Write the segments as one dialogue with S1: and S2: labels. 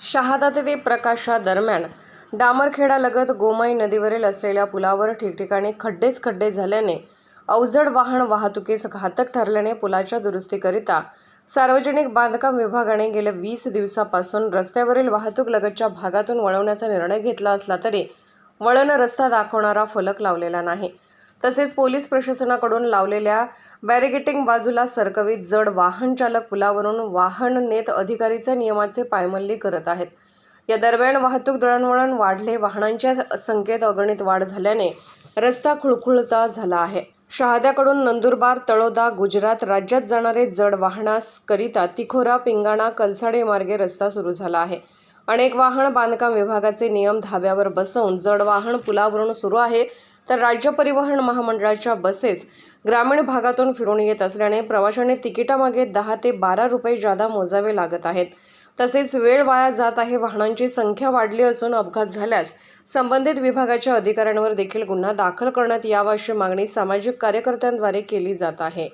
S1: शहादा ते प्रकाशा दरम्यान डामरखेडालगत गोमाई नदीवरील असलेल्या पुलावर ठिकठिकाणी खड्डेच खड्डे झाल्याने अवजड वाहन वाहतुकीस घातक ठरल्याने पुलाच्या दुरुस्तीकरिता सार्वजनिक बांधकाम विभागाने गेल्या वीस दिवसापासून रस्त्यावरील वाहतूक लगतच्या भागातून वळवण्याचा निर्णय घेतला असला तरी वळण रस्ता दाखवणारा फलक लावलेला नाही. तसेच पोलीस प्रशासनाकडून लावलेल्या बॅरिगेटिंग बाजूला सरकवीत जड वाहन चालक पुलावरून वाहन नेत अधिकारीचे नियमाचे पायमल्ली करत आहेत. या दरम्यान वाहतूक दळणवळण वाढले वाहनांच्या संख्येत अगणित वाढ झाल्याने रस्ता खुळखुळता झाला आहे. शहाद्याकडून नंदुरबार तळोदा गुजरात राज्यात जाणारे जड वाहनासकरिता तिखोरा पिंगाणा कलसाडे मार्गे रस्ता सुरू झाला आहे. अनेक वाहन बांधकाम विभागाचे नियम धाब्यावर बसवून जड वाहन पुलावरून सुरू आहे. तर राज्य परिवहन महामंडळाच्या बसेस ग्रामीण भागातून फिरून येत असल्याने प्रवाशांनी तिकिटामागे दहा ते बारा रुपये जादा मोजावे लागत आहेत. तसेच वेळ वाया जात आहे वाहनांची संख्या वाढली असून अपघात झाल्यास संबंधित विभागाच्या अधिकाऱ्यांवर देखील गुन्हा दाखल करण्यात यावा अशी मागणी सामाजिक कार्यकर्त्यांद्वारे केली जात आहे.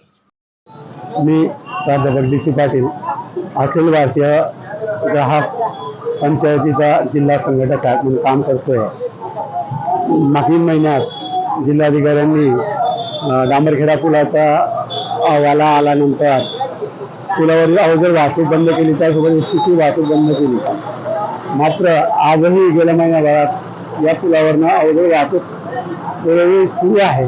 S2: मी प्राध्यापक डी सी पाटील अखिल भारतीय ग्राहक पंचायतीचा जिल्हा संघटक म्हणून काम करतोय. मागील महिन्यात जिल्हाधिकाऱ्यांनी डांबरखेडा पुलाचा अहवाला आल्यानंतर पुलावरील अवजड वाहतूक बंद केली. त्यासोबत एस टीची वाहतूक बंद केली. मात्र आजही गेल्या महिन्याभरात या पुलावरनं अवजड वाहतूक वेळोवेळी सुरू आहे.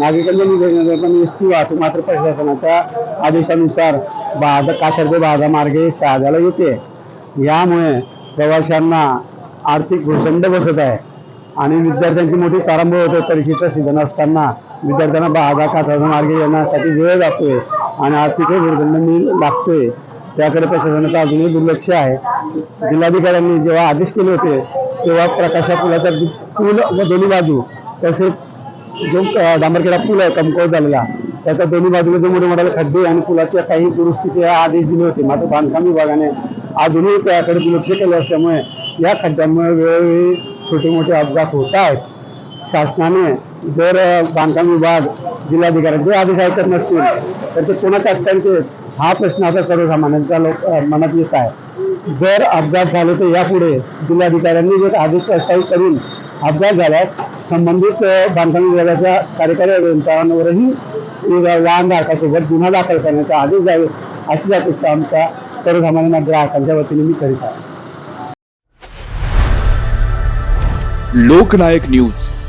S2: नागरिकांच्या निर्देशानुसार पण एस टी वाहतूक मात्र प्रशासनाच्या आदेशानुसार बाधा काथर ते बाधा मार्गे शहाद्याला येते. यामुळे प्रवाशांना आर्थिक भूदंड बसत आहे. आणि विद्यार्थ्यांची मोठी प्रारंभ होतो परीक्षेचा सीझन असताना. विद्यार्थ्यांना बाधा काथर मार्गे येण्यासाठी वेळ जातोय आणि आर्थिकही भूखंड मी लागतोय. त्याकडे प्रशासनाचं अजूनही दुर्लक्ष आहे. जिल्हाधिकाऱ्यांनी जेव्हा आदेश केले होते तेव्हा प्रकाशा पुलाचा पूल व दोन्ही बाजू तसेच जो डांबरखेडा पूल आहे कमकुवत झालेला त्याच्या दोन्ही बाजूला जो मोठे मोठे खड्डे आणि पुलाच्या काही दुरुस्तीचे आदेश दिले होते. मात्र बांधकाम विभागाने अजूनही त्याकडे दुर्लक्ष केले असल्यामुळे या खड्ड्यांमुळे वेळोवेळी छोटे मोठे अपघात होत आहेत. शासनाने जर बांधकाम विभाग जिल्हाधिकाऱ्यांचे आदेश ऐकत नसतील तर ते कोणाच्या अटकांचे हा प्रश्न आता सर्वसामान्यांच्या लोक मनात येत आहे. जर अपघात झाले तर यापुढे जिल्हाधिकाऱ्यांनी जर आदेश प्रस्तावित करून अपघात झाल्यास संबंधित बांधकाम विभागाच्या कार्यकारी अभियंतांवरही वाहन धारकासोबत गुन्हा दाखल करण्याचा आदेश द्यावे अशीच अपेक्षा आमच्या सर्वसामान्य ग्राहकांच्या वतीने मी करीत आहे.
S3: लोकनायक न्यूज.